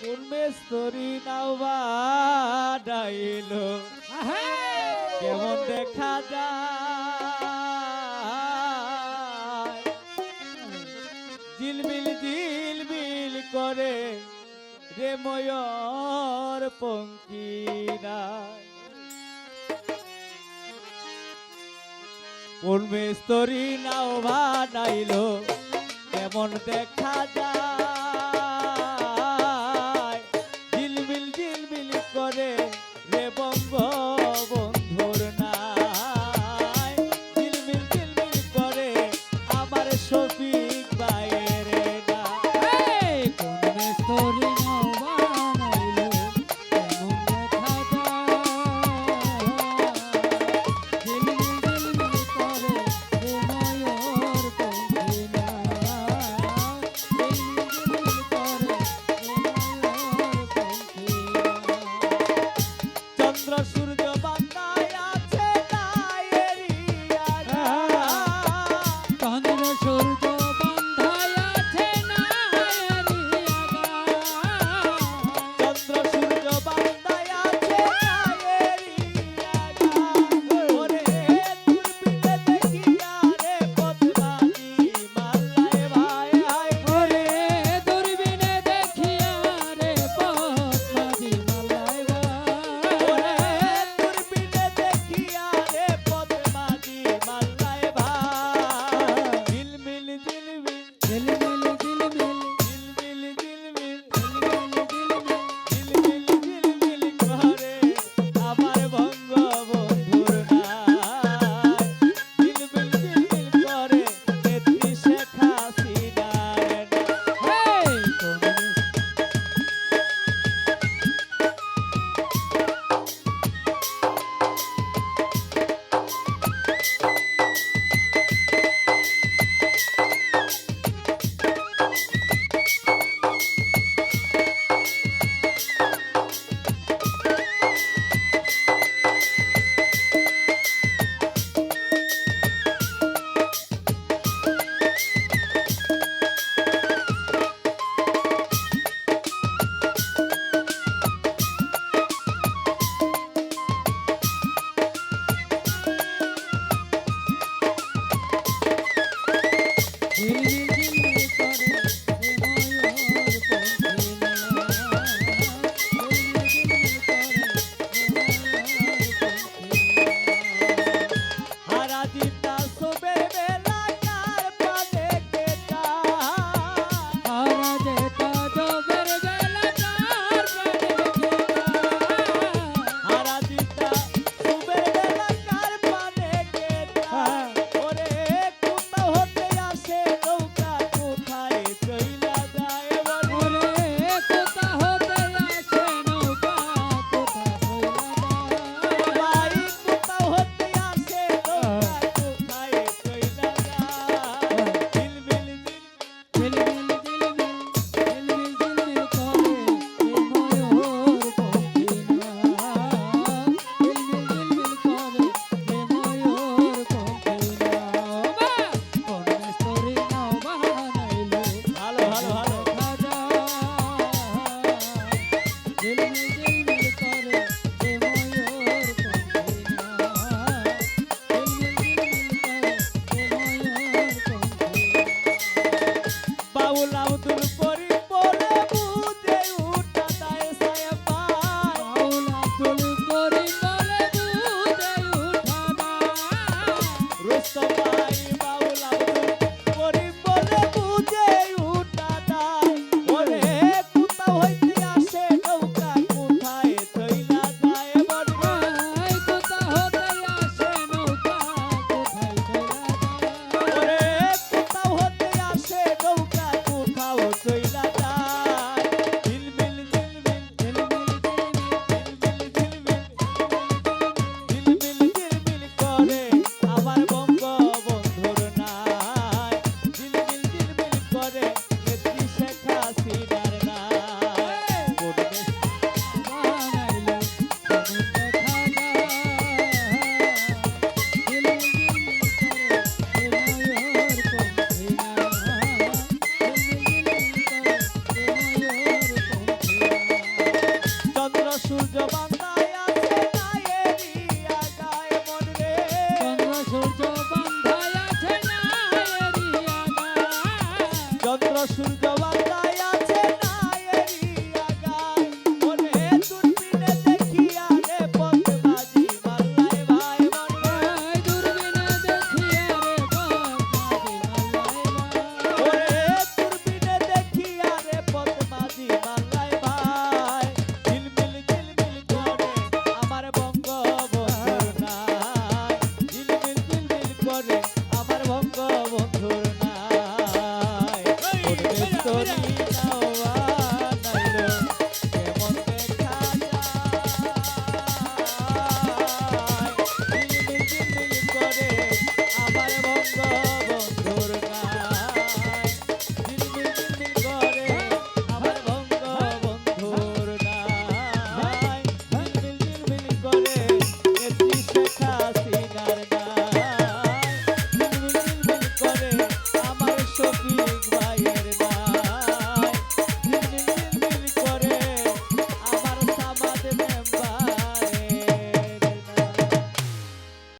কোন মেস্তরি নাও বাড়াইলো কেমন দেখা যায়? জিলমিল জিলমিল করে রে ময়ূর পঙ্কিরা। কোন মেস্তরি নাও বানাইলো কেমন দেখা যায়? thank you. sürdüm